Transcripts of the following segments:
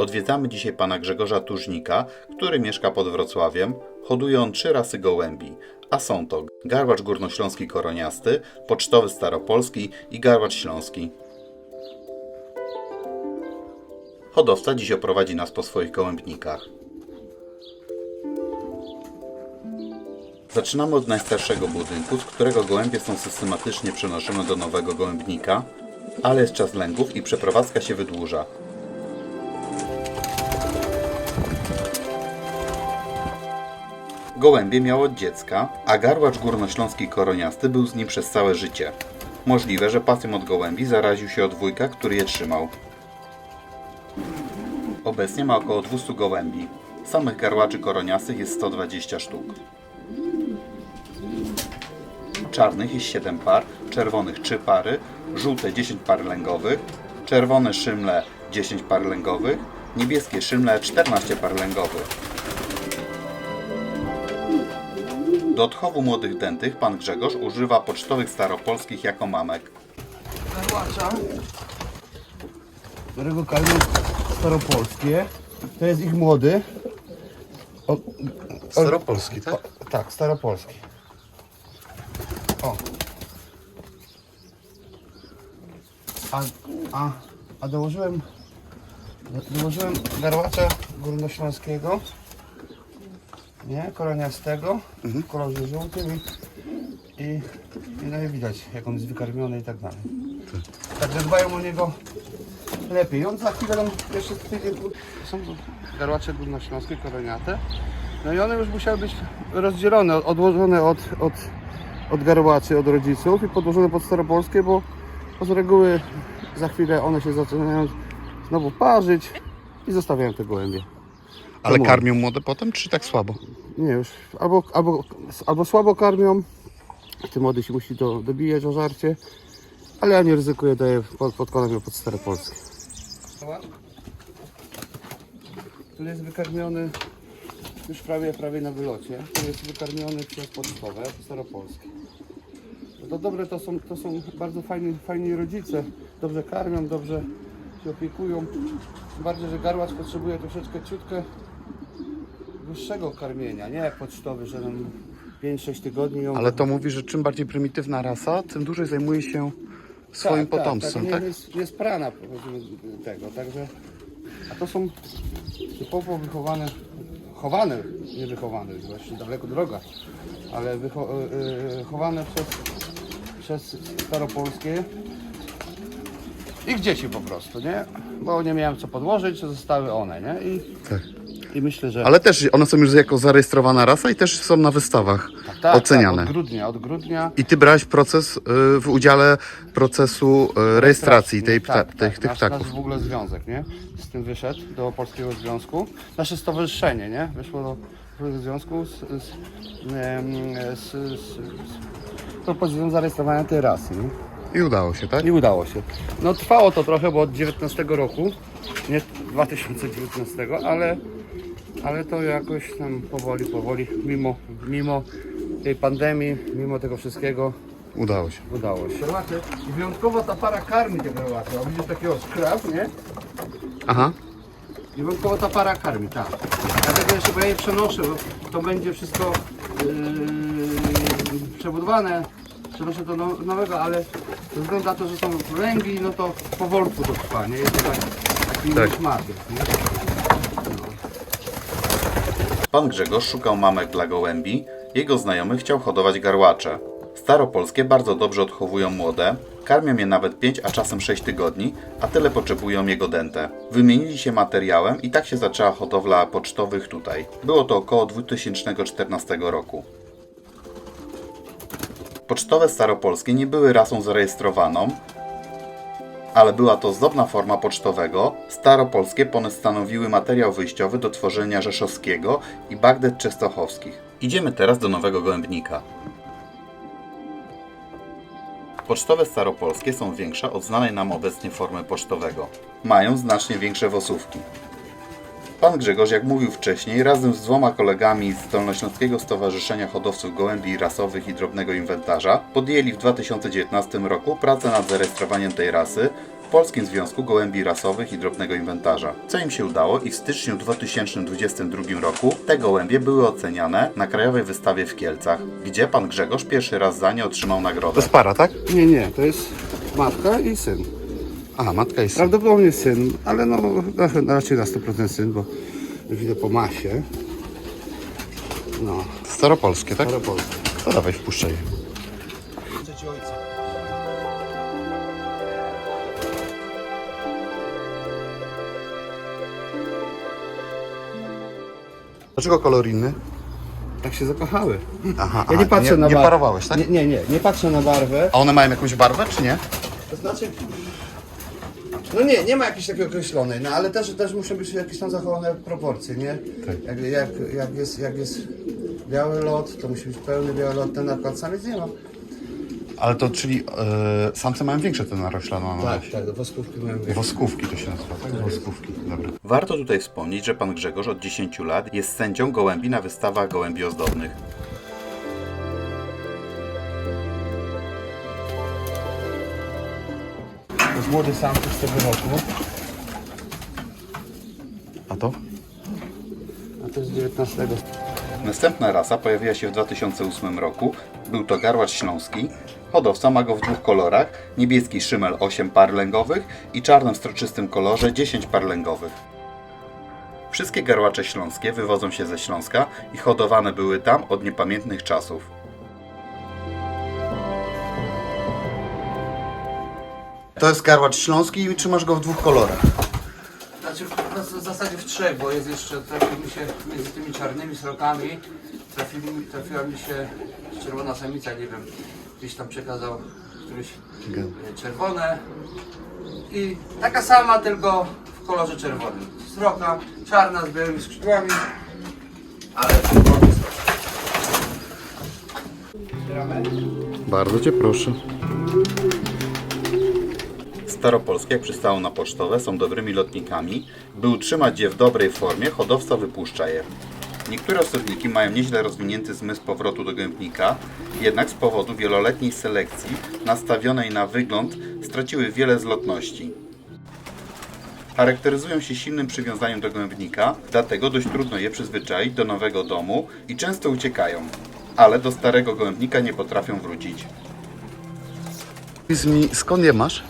Odwiedzamy dzisiaj pana Grzegorza Tużnika, który mieszka pod Wrocławiem. Hoduje on trzy rasy gołębi, a są to garbacz górnośląski koroniasty, pocztowy staropolski i garbacz śląski. Hodowca dziś oprowadzi nas po swoich gołębnikach. Zaczynamy od najstarszego budynku, z którego gołębie są systematycznie przenoszone do nowego gołębnika, ale jest czas lęgów i przeprowadzka się wydłuża. Gołębie miał od dziecka, a garłacz górnośląski koroniasty był z nim przez całe życie. Możliwe, że pasją od gołębi zaraził się od wujka, który je trzymał. Obecnie ma około 200 gołębi. Samych garłaczy koroniastych jest 120 sztuk. Czarnych jest 7 par, czerwonych 3 pary, żółte 10 par lęgowych, czerwone szymle 10 par lęgowych, niebieskie szymle 14 par lęgowych. Do odchowu młodych dętych pan Grzegorz używa pocztowych staropolskich jako mamek. Garłacza, którego karmią staropolskie. To jest ich młody. O, Staropolski, tak? tak, staropolski. O. A, a, a dołożyłem dołożyłem garłacza górnośląskiego. Nie, koroniastego, w kolorze żółtym i, i, i no i widać jak on jest wykarmiony i tak dalej. Także dbają o niego lepiej. On za chwilę tam jeszcze tydzień są garłacze górnośląskie, koroniate. No i one już musiały być rozdzielone, odłożone od, od, od garłaczy, od rodziców i podłożone pod staropolskie, bo, bo z reguły za chwilę one się zaczynają znowu parzyć i zostawiają te gołębie. Ale młode. karmią młode potem, czy tak słabo? Nie, już albo, albo, albo słabo karmią, ty młody się musi do, dobijać o żarcie, ale ja nie ryzykuję, daję pod, podkładam ją pod stare polskie. Tu jest wykarmiony już prawie, prawie na wylocie. Tu jest wykarmiony przez pocztowe, staropolskie. No to dobre, to są, to są bardzo fajni, fajni rodzice. Dobrze karmią, dobrze się opiekują. Tym Bardziej, że garłacz potrzebuje troszeczkę ciutkę dłuższego karmienia, nie jak pocztowy, że nam 5-6 tygodni ją... Ale to mówi, że czym bardziej prymitywna rasa, tym dłużej zajmuje się swoim tak, potomstwem, tak? tak? Nie, jest, jest prana tego, także... A to są typowo wychowane, chowane, nie wychowane, właśnie daleko droga, ale wycho, y, y, chowane przez, przez staropolskie ich dzieci po prostu, nie? Bo nie miałem co podłożyć, zostały one, nie? I, Tak. i myślę, że... Ale też one są już jako zarejestrowana rasa i też są na wystawach tak, oceniane. Tak, od grudnia, od grudnia I ty brałeś proces y, w udziale procesu y, rejestracji tej, pta, tak, tych, tak. tych nasz, ptaków. Nasz w ogóle związek, nie? Z tym wyszedł do Polskiego Związku. Nasze stowarzyszenie, nie? Wyszło do Polskiego Związku z, z, em, z, z, z propozycją zarejestrowania tej rasy, nie? I udało się, tak? I udało się. No trwało to trochę, bo od 19 roku, nie 2019, ale, ale to jakoś tam powoli, powoli, mimo, mimo tej pandemii, mimo tego wszystkiego, Udało się. Udało się. I wyjątkowo ta para karmi te garłacze. A widzisz takiego skrap, nie? Aha. I wyjątkowo ta para karmi, tak. Dlatego jeszcze, bo ja je przenoszę, bo to będzie wszystko yy, przebudowane. Przenoszę to no, nowego, ale ze względu na to, że są lęgi, no to powolutku to trwa, nie? Jest to tak, taki Tak. maty, nie? Pan Grzegorz szukał mamek dla gołębi, jego znajomy chciał hodować garłacze. Staropolskie bardzo dobrze odchowują młode, karmią je nawet 5, a czasem 6 tygodni, a tyle potrzebują jego dęte. Wymienili się materiałem i tak się zaczęła hodowla pocztowych tutaj. Było to około 2014 roku. Pocztowe staropolskie nie były rasą zarejestrowaną, ale była to zdobna forma pocztowego. Staropolskie pony stanowiły materiał wyjściowy do tworzenia rzeszowskiego i bagdet częstochowskich. Idziemy teraz do nowego gołębnika. Pocztowe staropolskie są większe od znanej nam obecnie formy pocztowego. Mają znacznie większe wosówki. Pan Grzegorz, jak mówił wcześniej, razem z dwoma kolegami z Dolnośląskiego Stowarzyszenia Hodowców Gołębi Rasowych i Drobnego Inwentarza podjęli w 2019 roku pracę nad zarejestrowaniem tej rasy, Polskim Związku Gołębi Rasowych i Drobnego Inwentarza. Co im się udało i w styczniu 2022 roku te gołębie były oceniane na Krajowej Wystawie w Kielcach, gdzie pan Grzegorz pierwszy raz za nie otrzymał To nagrodę. jest para, tak? Nie, nie, to jest matka i syn. Aha, matka jest. Prawdopodobnie syn, ale no na- raczej na 100% syn, bo widzę po masie. No, Staropolskie, tak? Staropolskie. To dawaj, wpuszczaj. Ojca. Dlaczego kolor inny? Tak się zakochały. Aha, Ja nie aha, patrzę nie, na nie bar- parowałeś, tak? Nie, nie, nie, nie patrzę na barwę. A one mają jakąś barwę, czy nie? To znaczy... No nie, nie ma jakiejś takiej określonej, no ale też, też muszą być jakieś tam zachowane proporcje, nie? Tak. Jak, jak, jak, jest, jak jest biały lot, to musi być pełny biały lot, ten akurat samiec nie ma. Ale to czyli e, samce mają większe te narośla no, Tak, tak, do woskówki mają więcej. Woskówki to się nazywa, tak? Woskówki, dobra. Warto tutaj wspomnieć, że pan Grzegorz od 10 lat jest sędzią gołębi na wystawach gołębi ozdobnych. Młody samczyk z tego roku, A to? a to jest z 19. Następna rasa pojawiła się w 2008 roku. Był to garłacz śląski. Hodowca ma go w dwóch kolorach: niebieski szymel 8 par lęgowych i czarnym stroczystym kolorze 10 par lęgowych. Wszystkie garłacze śląskie wywodzą się ze Śląska i hodowane były tam od niepamiętnych czasów. To jest garłacz śląski i trzymasz go w dwóch kolorach. Znaczy w, w zasadzie w trzech, bo jest jeszcze, trafił mi się między tymi czarnymi srokami, trafili, mi- trafiła mi się czerwona samica, nie wiem, gdzieś tam przekazał któryś e, czerwone i taka sama, tylko w kolorze czerwonym. Sroka, czarna z białymi skrzydłami, ale czerwony. Bardzo cię proszę. Staropolskie, jak przystało na pocztowe, są dobrymi lotnikami. By utrzymać je w dobrej formie, hodowca wypuszcza je. Niektóre osobniki mają nieźle rozwinięty zmysł powrotu do gębnika, jednak z powodu wieloletniej selekcji nastawionej na wygląd straciły wiele zlotności. Charakteryzują się silnym przywiązaniem do gębnika, dlatego dość trudno je przyzwyczaić do nowego domu i często uciekają, ale do starego gołębnika nie potrafią wrócić. Powiedz skąd je masz?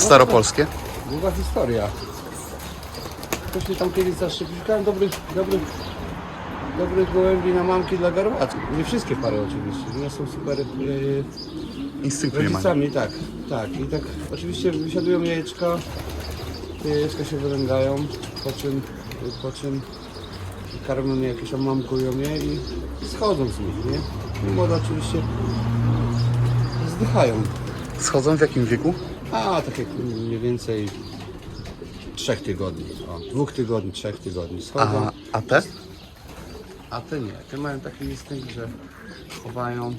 Staropolskie? Długa historia. Ktoś mi tam kiedyś zaszczepił. Szukałem dobrych, dobrych, dobrych gołębi na mamki dla garłaczków. Nie wszystkie pary oczywiście, nie są super yy, nie mają. rodzicami, tak, tak. I tak oczywiście wysiadują jajeczka, te jajeczka się wylęgają, po czym, po czym karmią je, jakieś tam mamkują je i schodzą z nich, nie? I młode oczywiście zdychają. Schodzą w jakim wieku? A, tak jak mniej więcej trzech tygodni. O, dwóch tygodni, trzech tygodni. Schodzą. A, a te? A te nie. Te mają taki instynkt, że chowają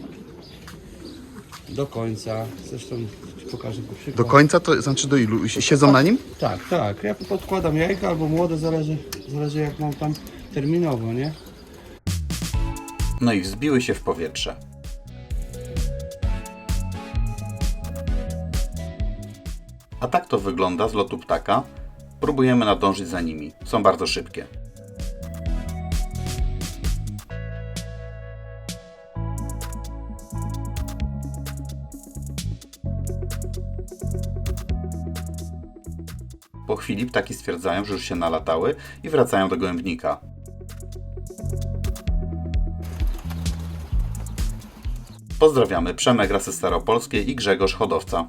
do końca. Zresztą ci pokażę po przykład. Do końca to znaczy do ilu? Siedzą na nim? Tak, tak. Ja podkładam jajka albo młode, zależy, zależy jak mam tam terminowo, nie? No i wzbiły się w powietrze. A tak to wygląda z lotu ptaka. Próbujemy nadążyć za nimi. Są bardzo szybkie. Po chwili ptaki stwierdzają, że już się nalatały i wracają do gołębnika. Pozdrawiamy Przemek Rasy Staropolskie i Grzegorz Hodowca.